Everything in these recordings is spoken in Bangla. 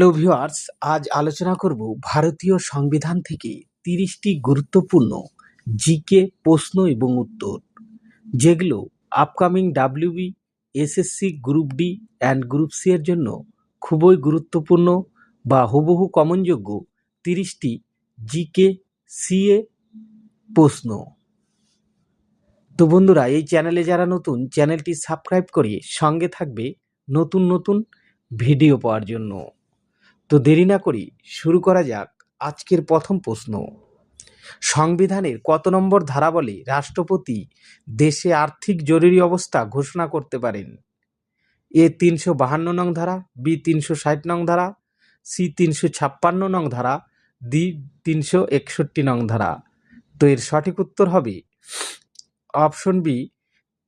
হ্যালো ভিউয়ার্স আজ আলোচনা করব ভারতীয় সংবিধান থেকে তিরিশটি গুরুত্বপূর্ণ জিকে প্রশ্ন এবং উত্তর, যেগুলো upcoming WB SSC group D and group C এর জন্য খুবই গুরুত্বপূর্ণ বা হুবহু কমনযোগ্য তিরিশটি জিকে সিএ প্রশ্ন। তো বন্ধুরা, এই চ্যানেলে যারা নতুন, চ্যানেলটি সাবস্ক্রাইব করে সঙ্গে থাকবে নতুন নতুন ভিডিও পাওয়ার জন্য। তো দেরি না করি শুরু করা যাক আজকের প্রথম প্রশ্ন। সংবিধানের কত নম্বর ধারা বলে রাষ্ট্রপতি দেশে আর্থিক জরুরি অবস্থা ঘোষণা করতে পারেন? এ তিনশো বাহান্ন নং ধারা, বি তিনশো ষাট নং ধারা, সি তিনশো ছাপ্পান্ন নং ধারা, ডি তিনশো একষট্টি নং ধারা। তো এর সঠিক উত্তর হবে অপশন বি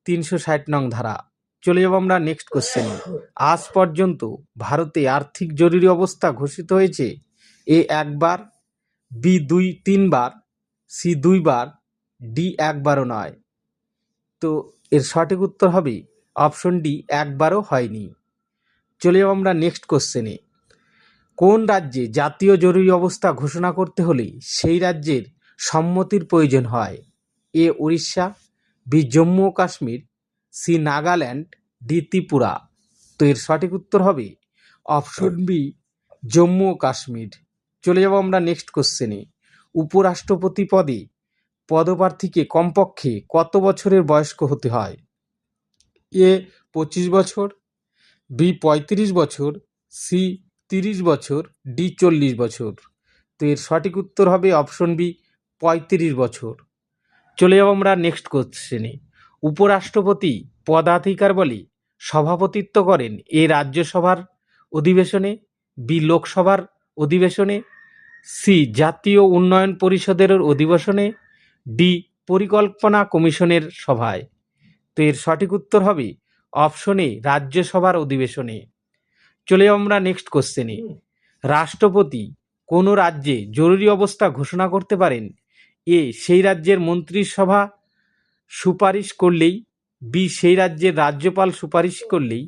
তিনশো ষাট নং ধারা। চলে যাব আমরা নেক্সট কোশ্চেন আজ পর্যন্ত ভারতে আর্থিক জরুরি অবস্থা ঘোষিত হয়েছে। এ একবার, বি দুই তিনবার, সি দুইবার, ডি একবারও নয়। তো এর সঠিক উত্তর হবে অপশন ডি, একবারও হয়নি। চলে যাব আমরা নেক্সট কোশ্চেনে কোন রাজ্যে জাতীয় জরুরি অবস্থা ঘোষণা করতে হলে সেই রাজ্যের সম্মতির প্রয়োজন হয়? এ উড়িষ্যা, বি জম্মু ও কাশ্মীর সি নাগাল্যান্ড, ডি ত্রিপুরা। তো এর সঠিক উত্তর হবে অপশন বি, জম্মু ও কাশ্মীর। চলে যাব আমরা নেক্সট কোশ্চেনে উপরাষ্ট্রপতি পদে পদপ্রার্থীকে কমপক্ষে কত বছরের বয়স্ক হতে হয়? এ, পঁচিশ বছর, বি, পঁয়ত্রিশ বছর, সি, তিরিশ বছর, ডি, চল্লিশ বছর। তো এর সঠিক উত্তর হবে অপশন বি, পঁয়ত্রিশ বছর। চলে যাব আমরা নেক্সট কোশ্চেনে উপরাষ্ট্রপতি পদাধিকার বলে সভাপতিত্ব করেন এ রাজ্যসভার অধিবেশনে বি লোকসভার অধিবেশনে সি জাতীয় উন্নয়ন পরিষদের অধিবেশনে ডি পরিকল্পনা কমিশনের সভায়। তো এর সঠিক উত্তর হবে অপশনে রাজ্যসভার অধিবেশনে। চলে আমরা নেক্সট কোশ্চেনে রাষ্ট্রপতি কোনো রাজ্যে জরুরি অবস্থা ঘোষণা করতে পারেন? এ সেই রাজ্যের মন্ত্রিসভা সুপারিশ করলেই, বি, সেই রাজ্যের রাজ্যপাল সুপারিশ করলেই,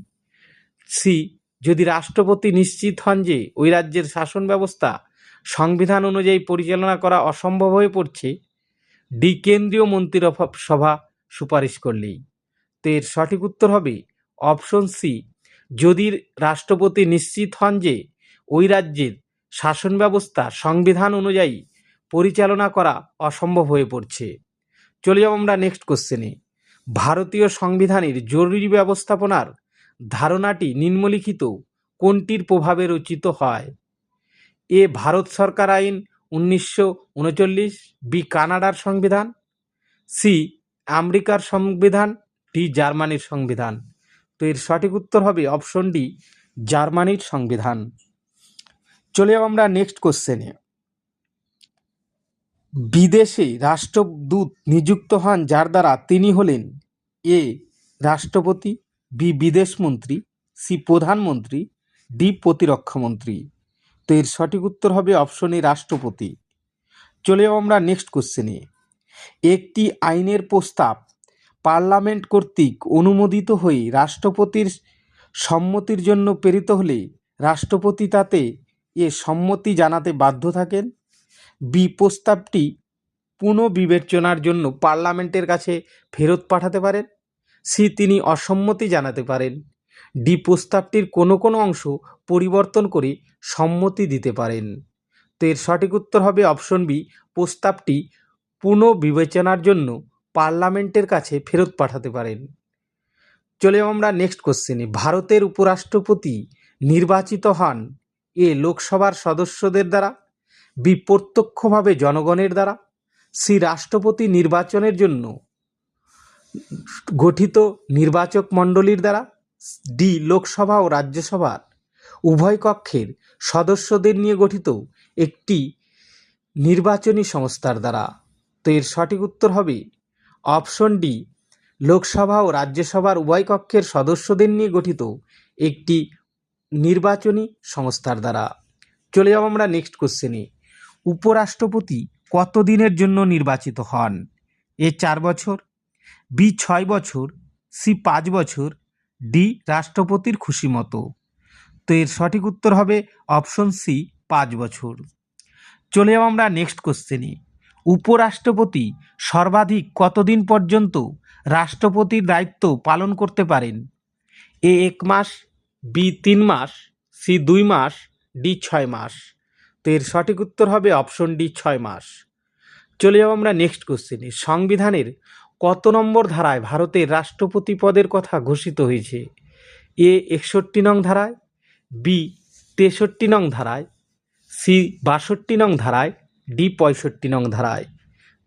সি, যদি রাষ্ট্রপতি নিশ্চিত হন যে ওই রাজ্যের শাসন ব্যবস্থা সংবিধান অনুযায়ী পরিচালনা করা অসম্ভব হয়ে পড়ছে, ডি, কেন্দ্রীয় মন্ত্রীর সভা সুপারিশ করলেই। তো এর সঠিক উত্তর হবে অপশন সি, যদি রাষ্ট্রপতি নিশ্চিত হন যে ওই রাজ্যের শাসন ব্যবস্থা সংবিধান অনুযায়ী পরিচালনা করা অসম্ভব হয়ে পড়ছে। চলে যাব আমরা নেক্সট কোশ্চেনে ভারতীয় সংবিধানের জরুরি ব্যবস্থাপনার ধারণাটি নিম্নলিখিত কোনটির প্রভাবে রচিত হয়? এ, ভারত সরকার আইন উনিশশো উনচল্লিশ, বি, কানাডার সংবিধান, সি, আমেরিকার সংবিধান, ডি, জার্মানির সংবিধান। তো এর সঠিক উত্তর হবে অপশন ডি, জার্মানির সংবিধান। চলে যাব আমরা নেক্সট কোশ্চেনে বিদেশে রাষ্ট্রদূত নিযুক্ত হন, যার দ্বারা তিনি হলেন এ রাষ্ট্রপতি, বি বিদেশমন্ত্রী, সি প্রধানমন্ত্রী, ডি প্রতিরক্ষামন্ত্রী। তো এর সঠিক উত্তর হবে অপশন এ রাষ্ট্রপতি। চলে আমরা নেক্সট কোশ্চেনে একটি আইনের প্রস্তাব পার্লামেন্ট কর্তৃক অনুমোদিত হয়ে রাষ্ট্রপতির সম্মতির জন্য প্রেরিত হলে রাষ্ট্রপতি তাতে এ সম্মতি জানাতে বাধ্য থাকেন? বি প্রস্তাবটি পুনঃবিবেচনার জন্য পার্লামেন্টের কাছে ফেরত পাঠাতে পারেন? সি তিনি অসম্মতি জানাতে পারেন। ডি প্রস্তাবটির কোনো কোনো অংশ পরিবর্তন করে সম্মতি দিতে পারেন। তো এর সঠিক উত্তর হবে অপশন বি, প্রস্তাবটি পুনঃবিবেচনার জন্য পার্লামেন্টের কাছে ফেরত পাঠাতে পারেন। চলে আমরা নেক্সট কোশ্চেনে ভারতের উপরাষ্ট্রপতি নির্বাচিত হন এ লোকসভার সদস্যদের দ্বারা? প্রত্যক্ষভাবে জনগণের দ্বারা সি রাষ্ট্রপতি নির্বাচনের জন্য গঠিত নির্বাচক মণ্ডলীর দ্বারা ডি লোকসভা ও রাজ্যসভার উভয় কক্ষের সদস্যদের নিয়ে গঠিত একটি নির্বাচনী সংস্থার দ্বারা। তো এর সঠিক উত্তর হবে অপশন ডি, লোকসভা ও রাজ্যসভার উভয় কক্ষের সদস্যদের নিয়ে গঠিত একটি নির্বাচনী সংস্থার দ্বারা। চলে যাব আমরা নেক্সট কোশ্চেনে। উপরাষ্ট্রপতি কত দিনের জন্য নির্বাচিত হন? এ চার বছর, বি ছয় বছর, সি পাঁচ বছর, ডি রাষ্ট্রপতির খুশি মতো। তো এর সঠিক উত্তর হবে অপশন সি, পাঁচ বছর। চলে যাব আমরা নেক্সট কোশ্চেনে। উপরাষ্ট্রপতি সর্বাধিক কতদিন পর্যন্ত রাষ্ট্রপতির দায়িত্ব পালন করতে পারেন? এ এক মাস, বি তিন মাস, সি দুই মাস, ডি ছয় মাস। তো এর সঠিক উত্তর হবে অপশন ডি ছয় মাস। চলে যাব আমরা নেক্সট কোশ্চেনে সংবিধানের কত নম্বর ধারায় ভারতের রাষ্ট্রপতি পদের কথা ঘোষিত হয়েছে? এ, একষট্টি নং ধারায়, বি, তেষট্টি নং ধারায়, সি, বাষট্টি নং ধারায় ডি পঁয়ষট্টি নং ধারায়।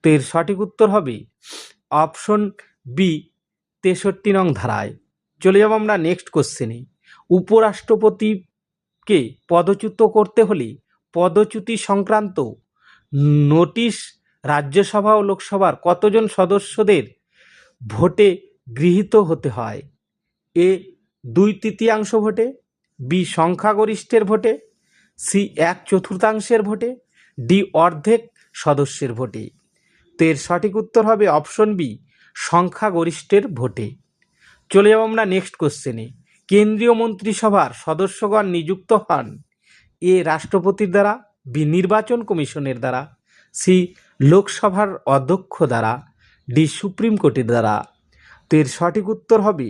তো এর সঠিক উত্তর হবে অপশন বি তেষট্টি নং ধারায়। চলে যাব আমরা নেক্সট কোশ্চেনে উপরাষ্ট্রপতিকে পদচ্যুত করতে হলে পদচ্যুতি সংক্রান্ত নোটিশ রাজ্যসভা ও লোকসভার কতজন সদস্যদের ভোটে গৃহীত হতে হয়? এ, দুই তৃতীয়াংশ ভোটে, বি, সংখ্যাগরিষ্ঠের ভোটে, সি, এক চতুর্থাংশের ভোটে, ডি, অর্ধেক সদস্যের ভোটে। তো এর সঠিক উত্তর হবে অপশন বি, সংখ্যাগরিষ্ঠের ভোটে। চলে যাব আমরা নেক্সট কোশ্চেনে। কেন্দ্রীয় মন্ত্রিসভার সদস্যগণ নিযুক্ত হন এ রাষ্ট্রপতির দ্বারা, বি নির্বাচন কমিশনের দ্বারা, সি লোকসভার অধ্যক্ষ দ্বারা, ডি সুপ্রিম কোর্টের দ্বারা। তো এর সঠিক উত্তর হবে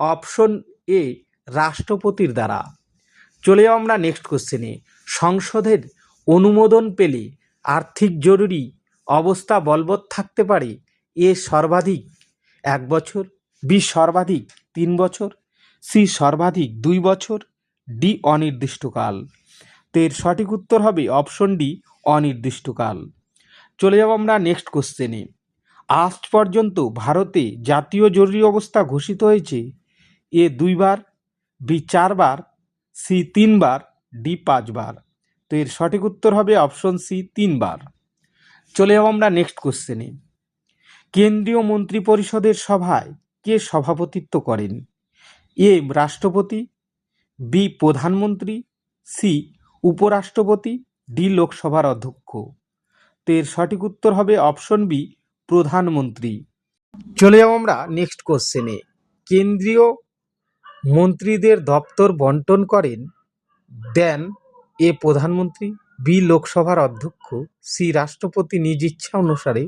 অপশন এ, রাষ্ট্রপতির দ্বারা। চলে যাও আমরা নেক্সট কোশ্চেনে সংসদের অনুমোদন পেলে আর্থিক জরুরি অবস্থা বলবৎ থাকতে পারে এ সর্বাধিক এক বছর, বি সর্বাধিক তিন বছর, সি সর্বাধিক দুই বছর, ডি অনির্দিষ্টকাল। তো এর সঠিক উত্তর হবে অপশন ডি, অনির্দিষ্টকাল। চলে যাব আমরা নেক্সট কোশ্চেনে আজ পর্যন্ত ভারতে জাতীয় জরুরি অবস্থা ঘোষিত হয়েছে, এ দুইবার, বি চারবার, সি তিনবার, ডি পাঁচবার। তো এর সঠিক উত্তর হবে অপশন সি, তিনবার। চলে যাব আমরা নেক্সট কোশ্চেনে কেন্দ্রীয় মন্ত্রী পরিষদের সভায় কে সভাপতিত্ব করেন? এ রাষ্ট্রপতি, বি প্রধানমন্ত্রী, সি উপরাষ্ট্রপতি, ডি লোকসভার অধ্যক্ষ। তো এর সঠিক উত্তর হবে অপশন বি, প্রধানমন্ত্রী। চলে যাব আমরা নেক্সট কোশ্চেনে কেন্দ্রীয় মন্ত্রীদের দপ্তর বন্টন করেন দেন এ প্রধানমন্ত্রী, বি লোকসভার অধ্যক্ষ, সি রাষ্ট্রপতি নিজ ইচ্ছা অনুসারে,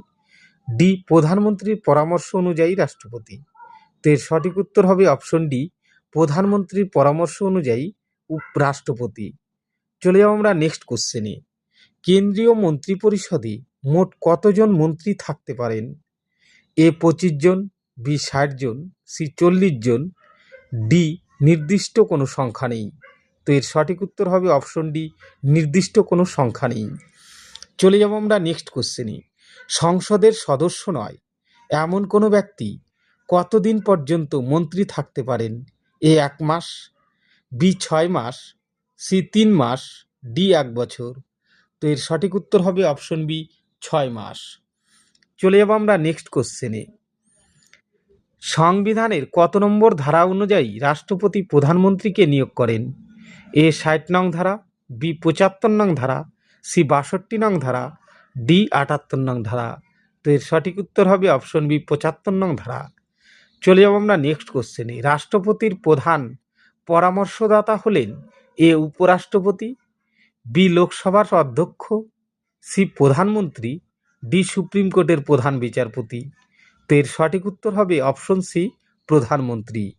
ডি প্রধানমন্ত্রীর পরামর্শ অনুযায়ী রাষ্ট্রপতি। তো এর সঠিক উত্তর হবে অপশন ডি, প্রধানমন্ত্রীর পরামর্শ অনুযায়ী উপ- রাষ্ট্রপতি চলে যাব আমরা নেক্সট কোশ্চেনে কেন্দ্রীয় মন্ত্রিপরিষদে মোট কতজন মন্ত্রী থাকতে পারেন? এ পঁচিশ জন, বি ষাট জন, সি চল্লিশ জন, ডি নির্দিষ্ট কোনো সংখ্যা নেই। তো এর সঠিক উত্তর হবে অপশন ডি নির্দিষ্ট কোনো সংখ্যা নেই। চলে যাব আমরা নেক্সট কোশ্চেনে সংসদের সদস্য নয়, এমন কোনো ব্যক্তি কতদিন পর্যন্ত মন্ত্রী থাকতে পারেন? এ এক মাস, বি ছয় মাস সি তিন মাস, ডি এক বছর। তো এর সঠিক উত্তর হবে অপশন বি, ছয় মাস। চলে যাব আমরা নেক্সট কোশ্চেনে সংবিধানের কত নম্বর ধারা অনুযায়ী রাষ্ট্রপতি প্রধানমন্ত্রীকে নিয়োগ করেন? এ ষাট নং ধারা, বি পঁচাত্তর নং ধারা, সি বাষট্টি নং ধারা, ডি আটাত্তর নং ধারা। তো এর সঠিক উত্তর হবে অপশন বি, পঁচাত্তর নং ধারা। চলে যাব আমরা নেক্সট কোশ্চেনে রাষ্ট্রপতির প্রধান পরামর্শদাতা হলেন এ উপরাষ্ট্রপতি, বি লোকসভার অধ্যক্ষ, সি প্রধানমন্ত্রী, ডি সুপ্রিম কোর্টের প্রধান বিচারপতি। তো এর সঠিক উত্তর হবে অপশন সি, প্রধানমন্ত্রী।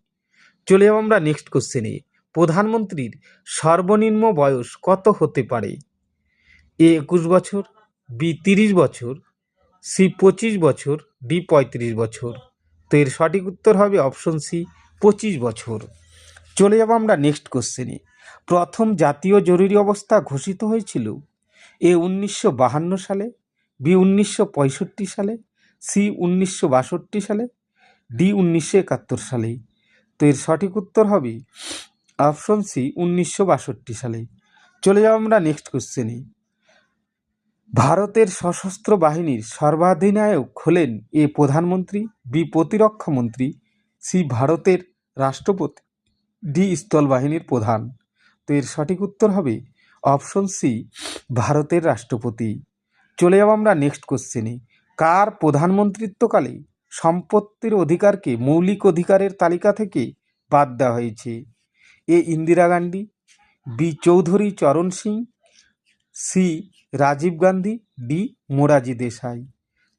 চলে যাব আমরা নেক্সট কোশ্চেনে প্রধানমন্ত্রীর সর্বনিম্ন বয়স কত হতে পারে? এ একুশ বছর, বি তিরিশ বছর, সি পঁচিশ বছর, ডি পঁয়ত্রিশ বছর। তো এর সঠিক উত্তর হবে অপশন সি, পঁচিশ বছর। চলে যাব আমরা নেক্সট কোশ্চেনে প্রথম জাতীয় জরুরি অবস্থা ঘোষিত হয়েছিল এ উনিশশো বাহান্ন সালে, বি উনিশশো পঁয়ষট্টি সালে, সি উনিশশো বাষট্টি সালে, ডি উনিশশো একাত্তর সালে। তো এর সঠিক উত্তর হবে অপশন সি উনিশশো বাষট্টি সালে। চলে যাব আমরা নেক্সট কোশ্চেনে ভারতের সশস্ত্র বাহিনীর সর্বাধিনায়ক হলেন এ প্রধানমন্ত্রী, বি প্রতিরক্ষা মন্ত্রী, সি ভারতের রাষ্ট্রপতি, ডি স্থল বাহিনীর প্রধান। তো এর সঠিক উত্তর হবে অপশন সি, ভারতের রাষ্ট্রপতি। চলে যাব আমরা নেক্সট কোশ্চেনে কার প্রধানমন্ত্রিত্বকালে সম্পত্তির অধিকারকে মৌলিক অধিকারের তালিকা থেকে বাদ দেওয়া হয়েছে? A, Indira Gandhi, B, Chaudhary Charan Singh, C, Rajiv Gandhi, D, Morarji Desai.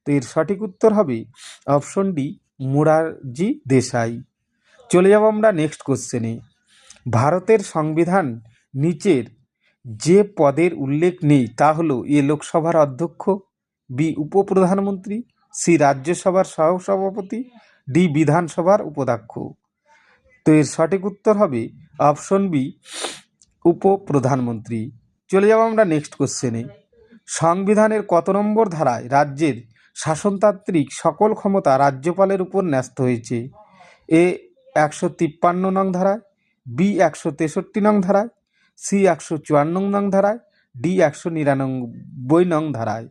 তো এর সঠিক উত্তর হবে অপশন ডি, মোরারজি দেশাই। চলে যাব আমরা নেক্সট কোশ্চেনে ভারতের সংবিধান নিচের যে পদের উল্লেখ নেই তা হলো এ লোকসভার অধ্যক্ষ, বি উপপ্রধানমন্ত্রী, সি রাজ্যসভার সহসভাপতি, ডি বিধানসভার উপাধ্যক্ষ। তো এর সঠিক উত্তর হবে অপশন বি, উপপ্রধানমন্ত্রী। চলে যাব আমরা নেক্সট কোশ্চেনে সংবিধানের কত নম্বর ধারায় রাজ্যের শাসনতান্ত্রিক সকল ক্ষমতা রাজ্যপালের উপর ন্যস্ত হয়েছে? এ একশো তিপ্পান্ন নং ধারায় বি একশো তেষট্টি নং ধারায়, সি একশো চুয়ান্ন নং ধারায়, ডি একশো নিরানব্বই নং ধারায়।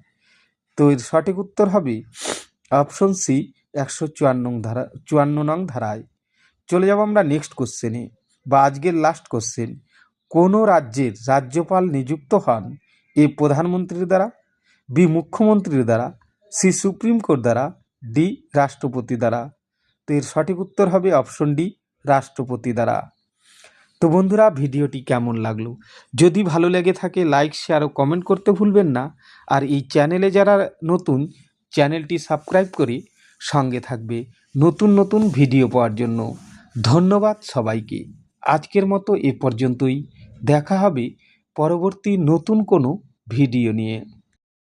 তো এর সঠিক উত্তর হবে অপশন সি একশো চুয়ান্ন ধারা, চুয়ান্ন নং ধারায়। চলে যাব আমরা নেক্সট কোশ্চেনে বা আজকের লাস্ট কোশ্চেন। কোনো রাজ্যের রাজ্যপাল নিযুক্ত হন এ প্রধানমন্ত্রীর দ্বারা, বি মুখ্যমন্ত্রীর দ্বারা, সি সুপ্রিম কোর্ট দ্বারা, ডি রাষ্ট্রপতি দ্বারা? তো এর সঠিক উত্তর হবে অপশন ডি, রাষ্ট্রপতি দ্বারা। তো বন্ধুরা, ভিডিওটি কেমন লাগল? যদি ভালো লেগে থাকে লাইক শেয়ার ও কমেন্ট করতে ভুলবেন না। আর এই চ্যানেলে যারা নতুন চ্যানেলটি সাবস্ক্রাইব করে সঙ্গে থাকবে নতুন নতুন ভিডিও পাওয়ার জন্য। ধন্যবাদ সবাইকে। আজকের মতো এ পর্যন্তই। দেখা হবে পরবর্তী নতুন কোনো ভিডিও নিয়ে।